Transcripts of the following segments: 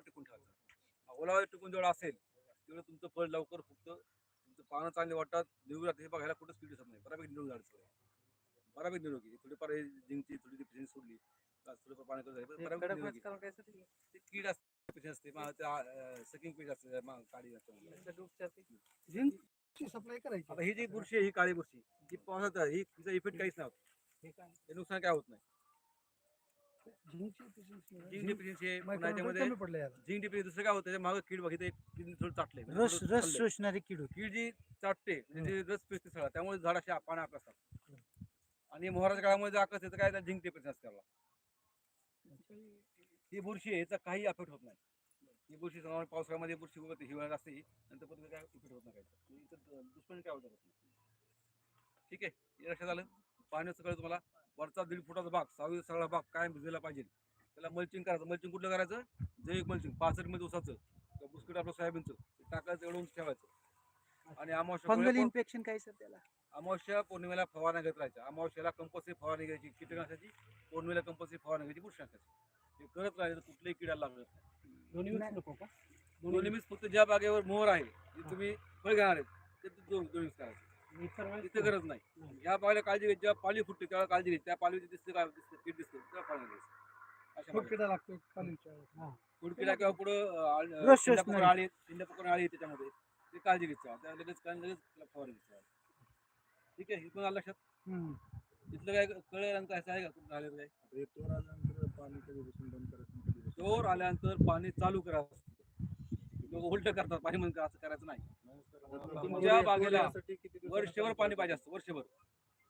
ओलावा टिकून ठेवायचा. हा ओलावा टिकून जेवढा असेल तेवढं तुमचं फळ लवकर फुगतं. तुमचं पानं चांगले वाटतात. निरोगी राहते हे बघायला कुठंच कीड दिसत नाही. बऱ्यापैकी निरोगी झाड सगळं. बऱ्यापैकी निरोगी. थोडीफार हे जिंकची थोडी डिफिशियन्सी सोडली. थोडंफार पाणी झालं. ते कीड असते असते. मग त्या सकिंग पेज असते. मग काळी असते सप्लाय करायची. आता ही जी बुरशी आहे ही काळी बुरशी ही पावसात आहे, ही तिचा इफेक्ट काहीच नाही होत. हे नुकसान काय होत नाही. झिंक पुन्हा झिंक दुसरं काय होतं त्याच्या मागं कीड बघितलं एक कीड थोडं चाटले. रस रस शोषणारी कीड कीड जी चाटते म्हणजे रस पिसते सगळं. त्यामुळे झाड असे पाणी आकसतात आणि मोहराच्या काळामध्ये आकस येतं काय झिंक डिफिशियन्सी असते त्याला. ही बुरशी आहे याचा काही अफेक्ट होत नाही. ही बुरशी पावसाळ्यामध्ये बुरशी उगवते हिवाळ्यात असते नंतर पण काय इफेक्ट होत नाही दुष्परिणाम काय होत नाही ठीक आहे हे लक्षात आलं. पाण्याचं सगळं तुम्हाला. वरचा दीड फुटाचा भाग सहावी सगळा भाग काय भिजलेला पाहिजे. त्याला मल्चिंग करायचं. मल्चिंग कुठलं करायचं? जैविक मल्चिंग पासष्टमध्ये उसाचं बुसकट आपलं सोयाबीनचं. ते टाकायचं एवढं ठेवायचं. आणि अमावस्या फंगल इन्फेक्शन काय सर त्याला? अमावस्या पौर्णिमेला फवारण्या घेत राहायच्या. अमावस्याला कंपल्सरी फवारणी घ्यायची. कीटकनाशाची पौर्णिमेला कंपल्सरी फवारणी घ्यायची. बुरशीनाशाची हे करत राहिले तर कुठल्याही किडाला लागत नाही. दोन्ही mix नको का? दोन्ही मिक्स फक्त ज्या बागेवर मोहर आहे जे तुम्ही फळ घेणार आहेत ते दोन दोन मिक्स करायचे. इतर वेळेस तिथे गरज नाही. या बागेला काळजी घ्यायची जेव्हा पाली फुटते तेव्हा काळजी घ्यायची त्या पालीची दिसते काय दिसते कीड दिसते तेव्हा पाणी. किडा लागतो. हा. कुडकीला किंवा पुढं. आळी शिंदा पकडून आळी त्याच्यामध्ये ते काळजी घ्यायचं त्या लगेच काय लगेच फवारणी घ्यायचं ठीक आहे? इथून आलं लक्षात. इथलं काय कळलं काय असं आहे का? कुठं झालेलं काय? जोर आल्यानंतर पाणी चालू करावं लोक उलट करतात. पाणी म्हणून असं करायचं नाही. तुमच्या बागेला वर्षभर पाणी पाहिजे? असतं वर्षभर.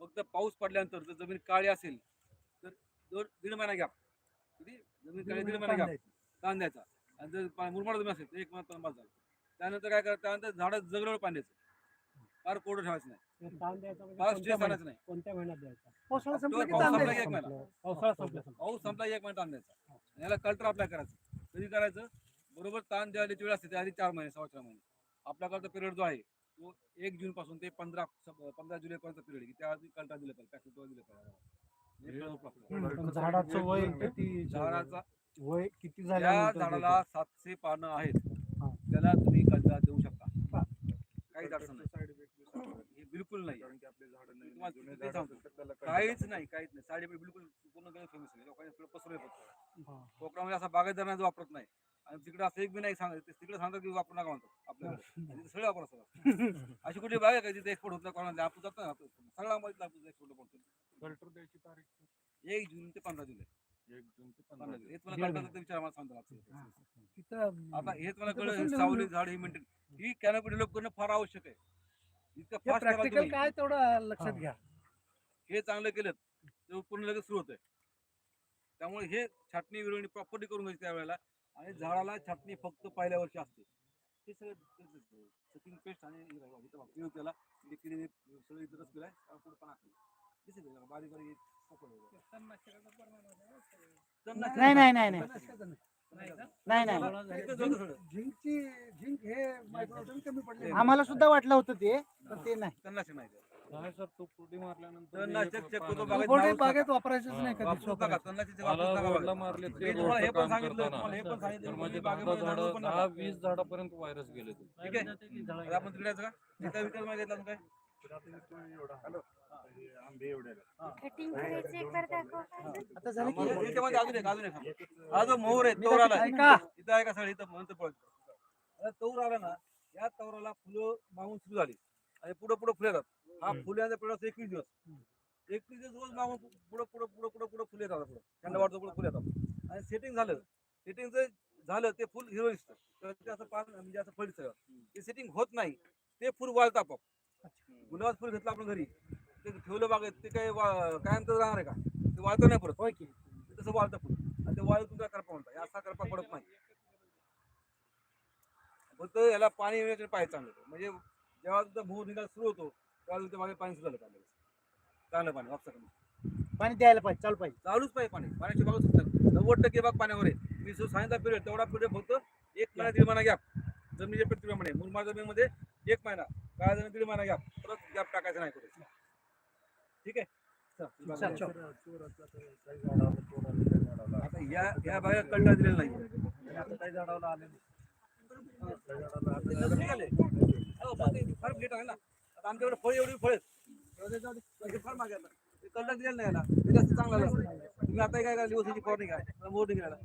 फक्त पाऊस पडल्यानंतर जर जमीन काळी असेल तर दोन दीड महिना घ्या. किती? जमीन काळी दीड महिना घ्या. ताण द्यायचा आणि जर मुरमाड जमीन असेल तर एक महिना ताण झाला. त्यानंतर काय करायचं त्यानंतर झाडं जगल्यावर पाणी द्यायचं. फार कोरडं ठेवायचं नाही. म्हणजे फार कोणत्या स्ट्रेस महिन्यात- आणायचं नाही. कोणत्या महिन्यात द्यायचा? पावसाळा संपला की पाऊस संपला एक महिना. ताण द्यायचा याला कल्टर अप्लाय करायचं. कधी करायचं? बरोबर ताण द्यायची वेळ असते त्या आधी चार महिने सव्वा चार महिने. आपल्याकडचा पिरियड जो आहे तो एक जून पासून ते पंधरा पंधरा जुलै पर्यंत पिरियड की त्या कल्टर दिलं पाहिजे पॅकेट दिलं पाहिजे. झाडाचं वय किती झाडाचा वय किती त्या झाल्यानंतर झाडाला सातशे पानं आहेत. त्याला तुम्ही कल्टर देऊ शकता. काहीच अडचण नाही. हे बिलकुल नाही. काहीच नाही काहीच नाही. साईड इफेक्ट बिलकुल पूर्ण फेमस आहे. लोकांनी फक्त? हा. कोकणामध्ये असा बागायतदार जो वापरत नाही. तिकडे असं एक बी नाही सांगत. ते तिकडे सांगतात की वापरू नका म्हणतात आपल्याकडे तिथे सगळे वापर असतात अशी कुठली बाग आहे का? जिथे एक्सपोर्ट होत नाही कोणाला आपण जातो ना सगळा माहिती आपण एक्सपोर्ट पडतो एक जून ते पंधरा जुलै. पंधरा जुलै. हे तुम्हाला दीड कळतं तर विचार मला सांगतो हा. आता तिथं हे तुम्हाला तिथं कळलं सावली झाड ही मेंटेन. ही. कॅनोपी डेव्हलप करणं फार आवश्यक आहे. इतकं हे फास्ट प्रॅक्टिकल काय तेवढं लक्षात हा. घ्या. हे चांगलं केलं तर उत्पन्न लगेच सुरू होतंय. त्यामुळे हे छाटणी विरवणी प्रॉपर्टी करून घ्यायची त्यावेळेला. आणि झाडाला छाटणी फक्त पहिल्या वर्षी असते. हे सगळं सकिंग पेस्ट आणि किडी त्याला किडीने सगळं इथं रस केलाय पुढे पण का? बारीक बारीक आहे. नाही नाही नाही नाही. नाही. नाही हे आम्हाला सुद्धा वाटलं होतं ते पण ते नाही. नाही सर तो मारल्यानंतर तणनाशक एक बागेत वापरायचंच नाही कधी वापरूच नका. वापरायचं. तणनाशकाचे मला वापरूच नका रोडला बागेत. मारले मी ते तुम्हाला हे रोडचं पण काम सांगितलं तुम्हाला हे पण सांगितलं तर की माझे बागेत दहा झाडं झाड पण दहा नका. वीस झाडापर्यंत व्हायरस गेले ते. ठीक आहे? आता आपण तिकडे जायचं का? इथं विकास मागितला ना काय? कटिंग करायचं एक बार दाखव. आता झालं की हे- अजून एक अजून एक. हा जो मोहर आहे तौर आला ऐका. इथं आहे का सगळं इथं म्हणतो पळत आता तौर आला ना या तौराला फुलं मागून सुरू झाली. आणि पुढे पुढे फुले येतात हा फुल्याचा पिढा एकवीस दिवस. एकवीस दिवस रोज मागून पुढे पुढे पुढे पुढे पुढे फुले येतात पुढे थंड वाढतो पुढे फुले येतात. आणि सेटिंग झालं. सेटिंगचं झालं ते फुल हिरो दिसतं. असं पान म्हणजे असं फळ दिसतं. ते सेटिंग होत नाही. ते फुल वाळतं आपोआप. गुलाबाचं फुल घेतलं आपण घरी. ते ठेवलं बागेत ते काही कायम तर राहणार आहे का? ते वाळतं नाही परत. होय की. ते तसं वाळतं फुल. आणि ते वाळू तुमचा करपा म्हणतात. असा करपा पडत नाही. फक्त याला पाणी येण्याचे पाहिजे चांगलं. म्हणजे जेव्हा तुमचा भूर निघायला सुरू होतो तेव्हा तुमच्या मागे पाणी सुरू झालं पाहिजे चांगलं पाणी वापसा कमी पाणी द्यायला पाहिजे चालू पाहिजे. चालूच पाहिजे पाणी. पाण्याची बाग सुद्धा नव्वद टक्के बाग पाण्यावर आहे. मी जो सांगितला पिरियड तेवढा पिरियड फक्त एक महिना दीड महिना गॅप जमिनीच्या प्रक्रियेमध्ये मुरमाड जमिनीमध्ये एक महिना काय जमीन दीड महिना गॅप परत गॅप टाकायचा नाही कुठे. ठीक आहे? आता या कंटाळ दिलेला नाही आता काही झाडाला आले नाही. हो, फार लेट आहे ना. आता आमच्याकडे फळ एवढी फळ आहेत. फार मागे आता दिलेलं नाही याला. ते जास्त चांगला तुम्ही आता काय फवारणी काय मोठी घ्यायला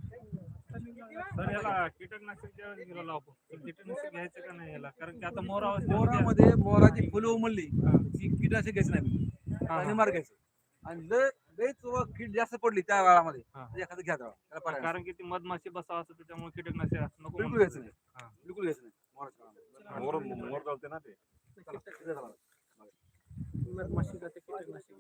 तर याला कीटकनाशक ज्यावेळेस आपण. कीटकनाशक घ्यायचं का नाही याला? कारण की आता मोर मोरामध्ये मोराची फुलं उमलली ती कीटनाशक घ्यायची नाही. आणि मार घ्यायचं आणि लय लयच कीड जास्त पडली त्या काळामध्ये. तर एखादं घ्या. कारण की ती मधमाशी बसावं असं त्याच्यामुळे कीटकनाशक नको बिलकुल. घ्यायचं नाही. बिलकुल घ्यायचं नाही. मोर मोर चालते ना ते कीटकनाशक कीटकनाशक